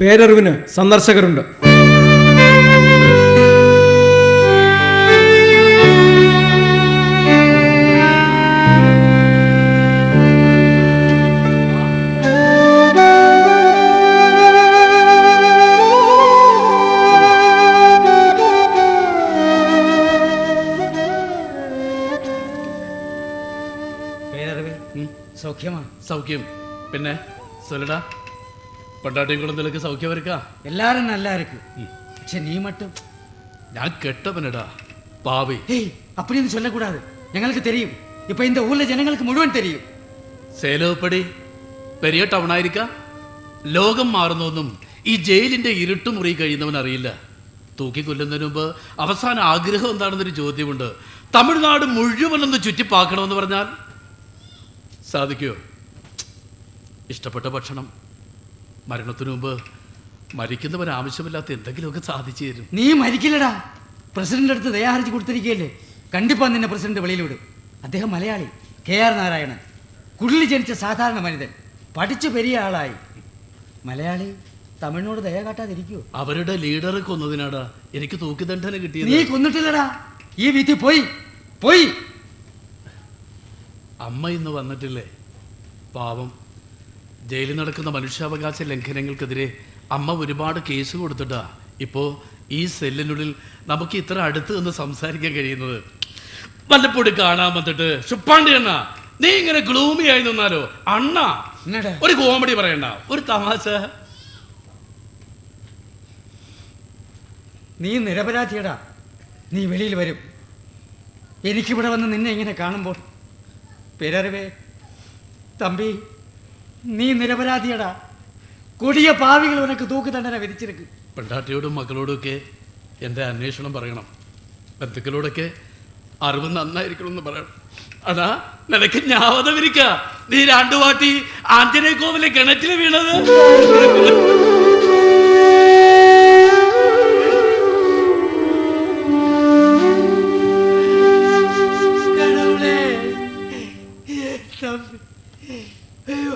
പേരറിവിന് സന്ദർശകരുണ്ട്. സൗഖ്യമാ. സൗഖ്യം. പിന്നെ സൊല്ലടാ. പണ്ടാട്ടിയും കുളത്തിലൊക്കെ സൗഖ്യം വരക്കാ എല്ലാരും நல்லா இருக்கு പക്ഷെ നീ மட்டும் ഞാൻ കെട്ടവനടാ പാവി ஏய் அப்படின்னு சொல்லக்கூடாது ഞങ്ങൾക്ക് தெரியும் இப்ப இந்த ஊர்ல ஜனங்களுக்கு முழுவன் தெரியும் സേലോപ്പടി പെരിയ ടൗണായിരിക്ക ലോകം മാറുന്നൊന്നും ഈ ജയിലിന്റെ ഇരുട്ടുമുറി കഴിയുന്നവൻ അറിയില്ല തൂക്കിക്കൊല്ലുന്നതിന് മുമ്പ് അവസാന ആഗ്രഹം എന്താണെന്നൊരു ചോദ്യമുണ്ട് തമിഴ്നാട് മുഴുവനൊന്ന് ചുറ്റിപ്പാക്കണമെന്ന് പറഞ്ഞാൽ സാധിക്കുമോ ഇഷ്ടപ്പെട്ട ഭക്ഷണം മരണത്തിനു മുമ്പ് മരിക്കുന്നവൻ ആവശ്യമില്ലാത്ത എന്തെങ്കിലുമൊക്കെ സാധിച്ചു തരും. നീ മരിക്കില്ലടാ. പ്രസിഡന്റ് അടുത്ത് ദയാഹർജി കൊടുത്തിരിക്കുകയല്ലേ? കണ്ടിപ്പാ നിന്നെ പ്രസിഡന്റ് വെളിയിൽ വിടും അദ്ദേഹം മലയാളി. K R Narayanan. കുടിലിൽ ജനിച്ച സാധാരണ മനിതൻ. പഠിച്ചു പെരിയ ആളായി. മലയാളി തമിഴിനോട് ദയ കാട്ടാതിരിക്കുവോ? അവരുടെ ലീഡർ കൊന്നതിനാടാ എനിക്ക് തൂക്കിദണ്ഡന കിട്ടിയത്. നീ കൊന്നിട്ടില്ലടാ. ഈ വിധി പോയി. പോയി. അമ്മ ഇന്ന് വന്നിട്ടില്ലേ? പാവം. ജയിലിൽ നടക്കുന്ന മനുഷ്യാവകാശ ലംഘനങ്ങൾക്കെതിരെ അമ്മ ഒരുപാട് കേസ് കൊടുത്തിട്ടാ. ഇപ്പോ ഈ സെല്ലിനുള്ളിൽ നമുക്ക് ഇത്ര അടുത്ത് നിന്ന് സംസാരിക്കാൻ കഴിയുന്നത്. വല്ലപ്പോഴും കാണാൻ വന്നിട്ട് ശുപ്പാണ്ടി അണ്ണ നീ ഇങ്ങനെ ഗ്ലൂമി ആയി നിന്നാലോ? അണ്ണ ഒരു കോമഡി പറയണ്ട ഒരു തമാശ. നീ നിരപരാധിയടാ. നീ വെളിയിൽ വരും. എനിക്കിവിടെ വന്ന് നിന്നെ ഇങ്ങനെ കാണുമ്പോൾ പേരറിവേ തമ്പി നീ നിരപരാധിയടാ. കൊടിയ പാവികൾ ഉനക്ക് തൂക്കുതണ്ടന വിധിച്ചിരിക്കും. പെണ്ടാട്ടിയോടും മക്കളോടും ഒക്കെ എന്റെ അന്വേഷണം പറയണം. ബന്ധുക്കളോടൊക്കെ അറിവ് നന്നായിരിക്കണം എന്ന് പറയണം. അതാ നിനക്ക് ഞാവതം ഇരിക്ക നീ രണ്ടു വാട്ടി ആഞ്ജനേയ കോവിലെ കിണറ്റിൽ വീണത്. അയ്യോ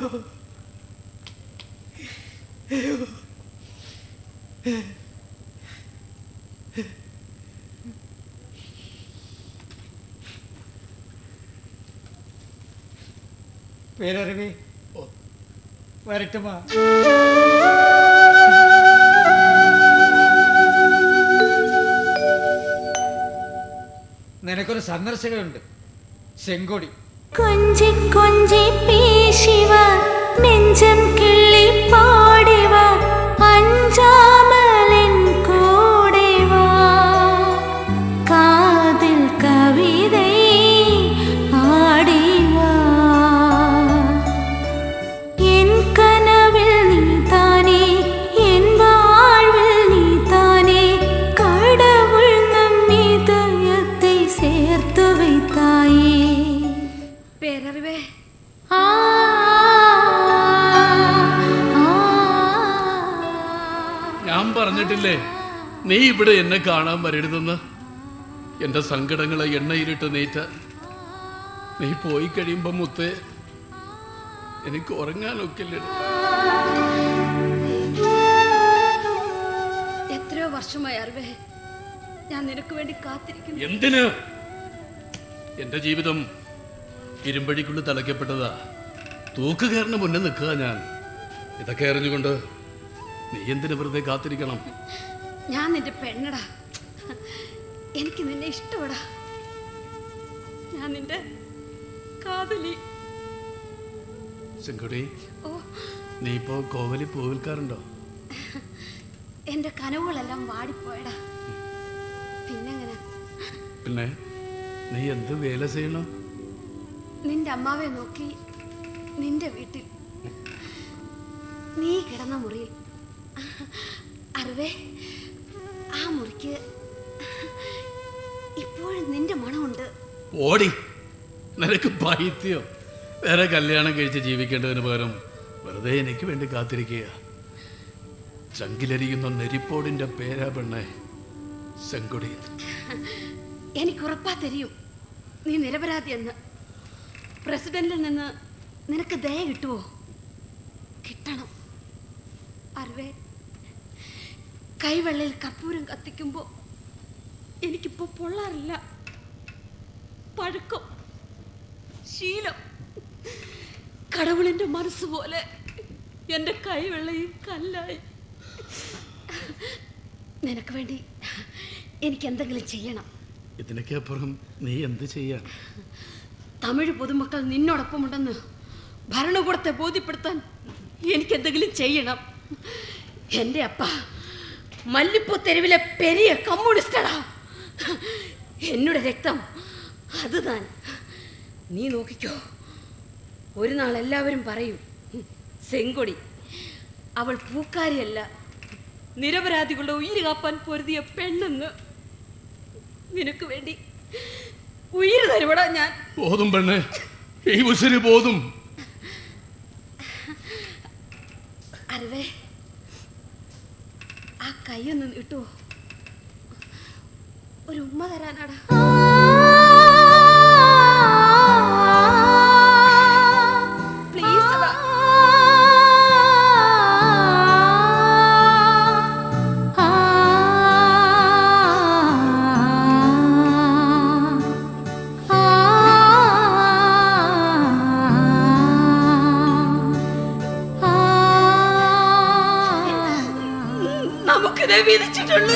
അയ്യോ പേരറിവി വരട്ടുമാ. നിനക്കൊരു സന്ദർശകരുണ്ട് ചെങ്കോടി കൊഞ്ചി കൊഞ്ചി പേ சிவா நெஞ்சம் கிள்ளி பாடிவா அஞ்சாமலின் கூடேவா. காதில் கவிதை ஆடிவா. என் கனவில் நீ தானே என் வாழ்வில் நீ தானே கடவுள் நம்மி துயத்தை சேர்த்து வைத்தாயே. பேரறிவே പറഞ്ഞിട്ടില്ലേ? നീ ഇവിടെ എന്നെ കാണാൻ വരരുതെന്ന്? എന്റെ സങ്കടങ്ങളെ എണ്ണയിലിട്ട് നീറ്റ. നീ പോയി കഴിയുമ്പോ മുത്തേ എനിക്ക് ഉറങ്ങാനൊക്കില്ല എത്രയോ വർഷമായി അറിവേ ഞാൻ നിനക്ക് വേണ്ടി കാത്തിരിക്കുന്നു. എന്തിന്? എന്റെ ജീവിതം ഇരുമ്പഴിക്കുള്ളിൽ തലയ്ക്കപ്പെട്ടതാ. തൂക്കുകയറിന് മുന്നേ നിൽക്കുക ഞാൻ. ഇതൊക്കെ അറിഞ്ഞുകൊണ്ട് നീ എന്തിനു വെറുതെ കാത്തിരിക്കണം? ഞാൻ നിന്റെ പെണ്ണടാ. എനിക്ക് നിന്നെ ഇഷ്ടപ്പെടാ ഞാൻ നിന്റെ കാതലി. ചെങ്കുടി ഓ. നീ ഇപ്പോ കോവലി പൂ വിൽക്കാറുണ്ടോ എന്റെ കനവുകളെല്ലാം വാടിപ്പോയടാ. പിന്നെങ്ങനെ? പിന്നെ നീ എന്ത് വേല ചെയ്യണോ? നിന്റെ അമ്മാവെ നോക്കി നിന്റെ വീട്ടിൽ നീ കിടന്ന മുറിയിൽ അറിവേ ആ മുറിക്ക് ഇപ്പോഴും നിന്റെ മണമുണ്ട്. ഓടി. നിനക്ക് പൈത്യോ. വേറെ കല്യാണം കഴിച്ച് ജീവിക്കേണ്ടതിന് പകരം വെറുതെ എനിക്ക് വേണ്ടി കാത്തിരിക്കുക ചങ്കിലരിയുന്ന നെരിപ്പോടിന്റെ പേരാ പെണ്ണെ ശങ്കുടി എനിക്ക് ഉറപ്പാ തരും നീ നിരപരാധിയെന്ന്. പ്രസിഡന്റിൽ നിന്ന് നിനക്ക് ദയ കിട്ടുമോ കിട്ടണം. അറിവേ കൈവെള്ളയിൽ കർപ്പൂരം കത്തിക്കുമ്പോൾ എനിക്കിപ്പോൾ പൊള്ളാറില്ല. പഴക്കം. ശീലം. കടവുളിന്റെ മനസ്സ് പോലെ എന്റെ കൈവെള്ളയും കല്ലായി. നിനക്ക് വേണ്ടി എനിക്ക് എന്തെങ്കിലും ചെയ്യണം. ഇതിനൊക്കെ അപ്പുറം നീ എന്ത് ചെയ്യാൻ തമിഴ് പൊതുമക്കൾ നിന്നോടൊപ്പമുണ്ടെന്ന് ഭരണകൂടത്തെ ബോധ്യപ്പെടുത്താൻ എനിക്കെന്തെങ്കിലും ചെയ്യണം. എന്റെ അപ്പ മല്ലിപ്പൂ തെരുവിലെ പെരിയ കമ്മ്യൂണിസ്റ്റടാ. എന്നുടെ രക്തം. അത് താൻ. നീ നോക്കിക്കോ. ഒരു നാൾ എല്ലാവരും പറയും സെങ്കൊടി അവൾ പൂക്കാരിയല്ല. നിരപരാധികളുടെ ഉയിര് കാപ്പാൻ പൊരുതിയ പെണ്ണെന്ന്. നിനക്ക് വേണ്ടി ഉയിര് തരുവടാ ഞാൻ. പോതും പെണ്ണ്. ഈ ഉസിര് ആ കൈയൊന്ന് നീട്ടുവോ ഒരു ഉമ്മ തരാനാടാ. വിധിച്ചിട്ടുള്ളൂ.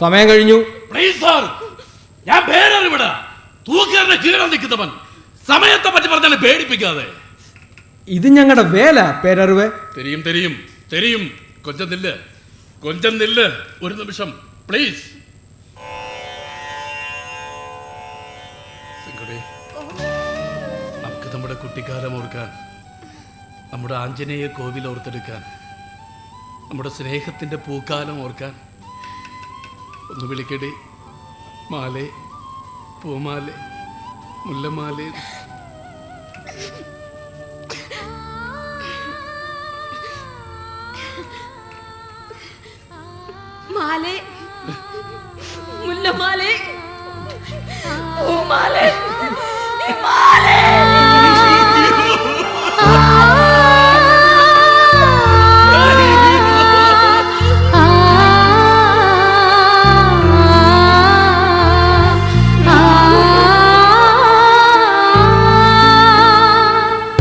സമയം കഴിഞ്ഞു. പ്ലീസ് സാർ ഞാൻ പേരറിവിട തൂക്കാരന്റെ കീഴെ നിൽക്കുന്നവൻ. സമയത്തെ പറ്റി പറഞ്ഞാൽ പേടിപ്പിക്കാതെ. ഇത് ഞങ്ങളുടെ വേല പേരറിവ്. തെരിയും തെരിയും തെരിയും. കൊഞ്ചം നില്ല് കൊഞ്ചം നില്ല്. ഒരു നിമിഷം പ്ലീസ്. നമ്മുടെ കുട്ടിക്കാലം ഓർക്കാൻ നമ്മുടെ ആഞ്ജനേയ കോവിൽ ഓർത്തെടുക്കാൻ നമ്മുടെ സ്നേഹത്തിന്റെ പൂക്കാലം ഓർക്കാൻ ഒന്ന് വിളിക്കടി. മാലേ പൂമാലേ മുല്ലമാലേ. മാലേ മുല്ലമാലേ. പൂമാലേ മാലേ.